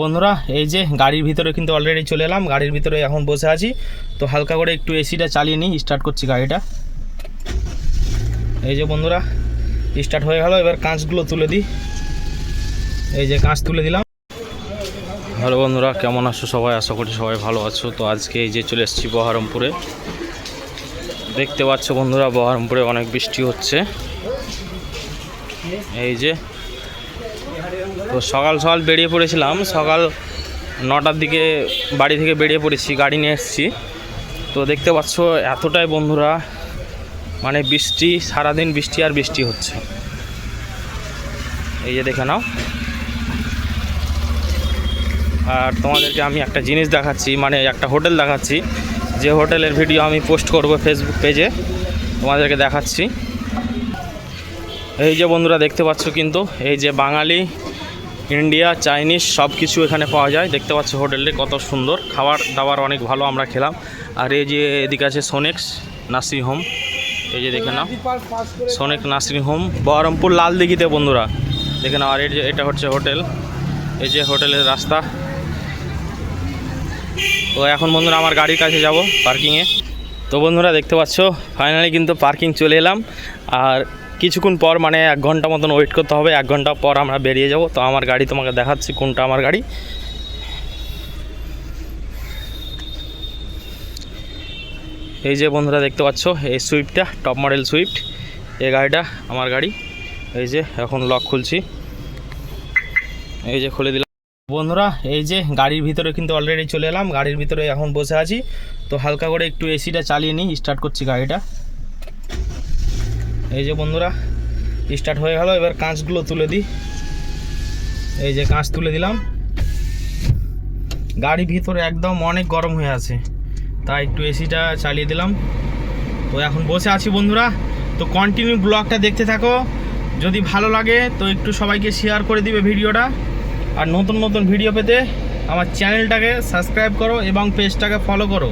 বন্ধুরা, এই যে গাড়ির ভিতরে কিন্তু অলরেডি চলে এলাম, গাড়ির ভিতরে এখন বসে আছি। তো হালকা করে একটু এসিটা চালিয়ে নিই স্টার্ট করছি গাড়িটা। এই যে বন্ধুরা স্টার্ট হয়ে গেল, এবার কাঁচগুলো তুলে দিই। এই যে কাঁচ তুলে দিলাম। হ্যালো বন্ধুরা, কেমন আছো সবাই? আশা করি সবাই ভালো আছো। তো আজকে এই যে চলে এসেছি বহরমপুরে। দেখতে পাচ্ছ বন্ধুরা, বহরমপুরে অনেক বৃষ্টি হচ্ছে। এই যে তো সকাল সকাল বেরিয়ে পড়েছিলাম। সকাল নটার দিকে বাড়ি থেকে বেরিয়ে পড়েছি, গাড়ি নিয়ে এসেছি। তো দেখতে পাচ্ছ এতটাই বন্ধুরা মানে বৃষ্টি, সারাদিন বৃষ্টি আর বৃষ্টি হচ্ছে। এই যে দেখে নাও। আর তোমাদেরকে আমি একটা জিনিস দেখাচ্ছি মানে একটা হোটেল দেখাচ্ছি। যে হোটেলের ভিডিও আমি পোস্ট করব ফেসবুক পেজে তোমাদেরকে দেখাচ্ছি। এই যে বন্ধুরা দেখতে পাচ্ছ কিন্তু, এই যে বাঙালি, ইন্ডিয়া, চাইনিজ সব কিছু এখানে পাওয়া যায়। দেখতে পাচ্ছ হোটেলটি কত সুন্দর। খাবার দাবার অনেক ভালো আমরা খেলাম। আর এই যে এদিকে আছে সোনেক্স নার্সিং হোম এই যে দেখে নাও। সোনেক নার্সিং হোম বহরমপুর লাল দিঘিতে বন্ধুরা। দেখে নাও, আর এই যে এটা হচ্ছে হোটেল। এই যে হোটেলের রাস্তা। তো এখন বন্ধুরা আমার গাড়ির কাছে যাব পার্কিংয়ে। তো বন্ধুরা দেখতে পাচ্ছ, ফাইনালি কিন্তু পার্কিং চলে এলাম। আর কিছুক্ষণ পর মানে এক ঘণ্টা মতন ওয়েট করতে হবে, এক ঘণ্টা পর আমরা বেরিয়ে যাব। তো আমার গাড়ি তোমাকে দেখাচ্ছি কোনটা আমার গাড়ি। এই যে বন্ধুরা দেখতে পাচ্ছ, এই সুইফটটা টপ মডেল সুইফট এই গাড়িটা আমার গাড়ি। এই যে এখন লক খুলছি। এই যে খুলে দিলাম। বন্ধুরা, এই যে গাড়ির ভিতরে কিন্তু অলরেডি চলে এলাম, গাড়ির ভিতরে এখন বসে আছি। তো হালকা করে একটু এসিটা চালিয়ে নিই স্টার্ট করছি গাড়িটা। এই যে বন্ধুরা স্টার্ট হয়ে গেল। এবার কাঁচগুলো তুলে দিই। এই যে কাঁচ তুলে দিলাম। গাড়ির ভিতরে একদম অনেক গরম হয়ে আছে, তাই একটু এসিটা চালিয়ে দিলাম। তো এখন বসে আছি বন্ধুরা। তো কন্টিনিউ ব্লগটা দেখতে থাকো। যদি ভালো লাগে, তো একটু সবাইকে শেয়ার করে দিবে ভিডিওটা। আর নতুন নতুন ভিডিও পেতে আমার চ্যানেলটাকে সাবস্ক্রাইব করো এবং পেজটাকে ফলো করো।